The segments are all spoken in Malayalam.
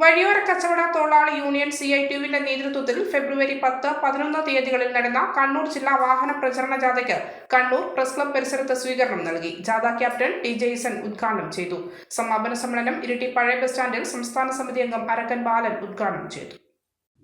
വഴിയോര കച്ചവട തൊഴിലാളി യൂണിയൻ സി ഐ ടിയുവിന്റെ നേതൃത്വത്തിൽ ഫെബ്രുവരി പത്ത് പതിനൊന്ന് തീയതികളിൽ നടന്ന കണ്ണൂർ ജില്ലാ വാഹന പ്രചരണ ജാഥയ്ക്ക് കണ്ണൂർ പ്രസ് ക്ലബ് പരിസരത്ത് സ്വീകരണം നൽകി. ജാഥ ക്യാപ്റ്റൻ ടി ജെയ്സൺ ഉദ്ഘാടനം ചെയ്തു. സമാപന സമ്മേളനം ഇരിട്ടി പഴയ ബസ് സ്റ്റാൻഡിൽ സംസ്ഥാന സമിതി അംഗം അരക്കൻ ബാലൻ ഉദ്ഘാടനം ചെയ്തു.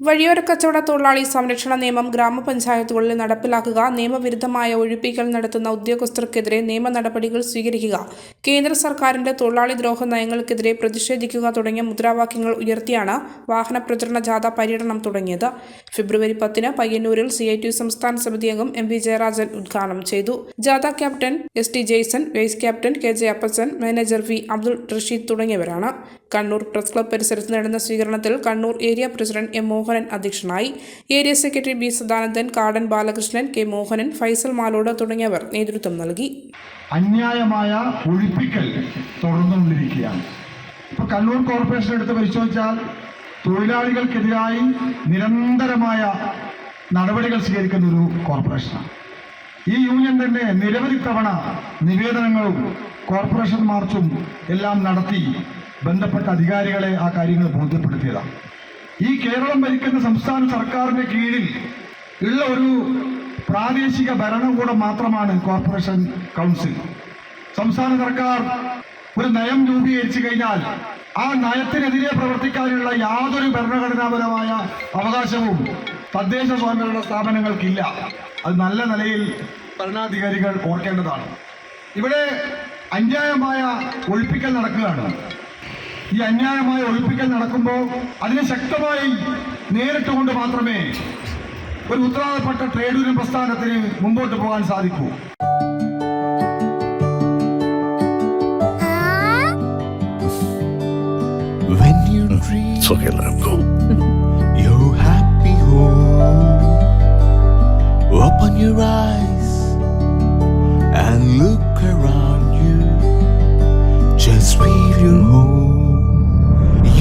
വഴിയോര കച്ചവട തൊഴിലാളി സംരക്ഷണ നിയമം ഗ്രാമപഞ്ചായത്തുകളിൽ നടപ്പിലാക്കുക നിയമവിരുദ്ധമായ ഒഴിപ്പിക്കൽ നടത്തുന്ന ഉദ്യോഗസ്ഥർക്കെതിരെ നിയമ നടപടികൾ സ്വീകരിക്കുക കേന്ദ്ര സർക്കാരിന്റെ തൊഴിലാളി ദ്രോഹ നയങ്ങൾക്കെതിരെ പ്രതിഷേധിക്കുക തുടങ്ങിയ മുദ്രാവാക്യങ്ങൾ ഉയർത്തിയാണ് വാഹന പ്രചരണ ജാഥ പര്യടനം തുടങ്ങിയത്. ഫെബ്രുവരി പത്തിന് പയ്യന്നൂരിൽ സി ഐ ടി സംസ്ഥാന സമിതി അംഗം എം വി ജയരാജൻ ഉദ്ഘാടനം ചെയ്തു. ജാഥ captain S T Jaison vice captain K J Appachan manager V Abdul Rasheed തുടങ്ങിയവരാണ്. കണ്ണൂർ പ്രസ് ക്ലബ് പരിസരത്ത് നടന്ന സ്വീകരണത്തിൽ Kannur area president M Mohanan അധ്യക്ഷനായി. Area secretary B Sadanandan Kadan Balakrishnan K Mohanan Faisal Malod തുടങ്ങിയവർ നേതൃത്വം നൽകി. അന്യായമായ ഒഴിപ്പിക്കൽ തുടർന്നുകൊണ്ടിരിക്കുകയാണ്. ഇപ്പൊ കണ്ണൂർ കോർപ്പറേഷൻ എടുത്ത് പരിശോധിച്ചാൽ തൊഴിലാളികൾക്കെതിരായി നിരന്തരമായ നടപടികൾ സ്വീകരിക്കുന്ന ഒരു കോർപ്പറേഷനാണ്. ഈ യൂണിയൻ തന്നെ നിരവധി തവണ നിവേദനങ്ങളും കോർപ്പറേഷൻ മാർച്ചും എല്ലാം നടത്തി ബന്ധപ്പെട്ട അധികാരികളെ ആ കാര്യങ്ങൾ ബോധ്യപ്പെടുത്തിയതാണ്. ഈ കേരളം ഭരിക്കുന്ന സംസ്ഥാന സർക്കാരിന്റെ കീഴിൽ ഉള്ള ഒരു പ്രാദേശിക ഭരണകൂടം മാത്രമാണ് കോർപ്പറേഷൻ കൗൺസിൽ. സംസ്ഥാന സർക്കാർ ഒരു നയം രൂപീകരിച്ചു കഴിഞ്ഞാൽ ആ നയത്തിനെതിരെ പ്രവർത്തിക്കാനുള്ള യാതൊരു ഭരണഘടനാപരമായ അവകാശവും തദ്ദേശ സ്വയംഭരണ സ്ഥാപനങ്ങൾക്കില്ല. അത് നല്ല നിലയിൽ ഭരണാധികാരികൾ ഓർക്കേണ്ടതാണ്. ഇവിടെ അന്യായമായ ഒഴിപ്പിക്കൽ നടക്കുകയാണ്. ഈ അന്യായമായ ഒഴിപ്പിക്കൽ നടക്കുമ്പോൾ അതിനെ ശക്തമായി നേരിട്ട് കൊണ്ട് മാത്രമേ ഒരു ഉത്തരവാദപ്പെട്ട ട്രേഡ് യൂണിയൻ പ്രസ്ഥാനത്തിന് മുമ്പോട്ട് പോകാൻ സാധിക്കൂ. When you dream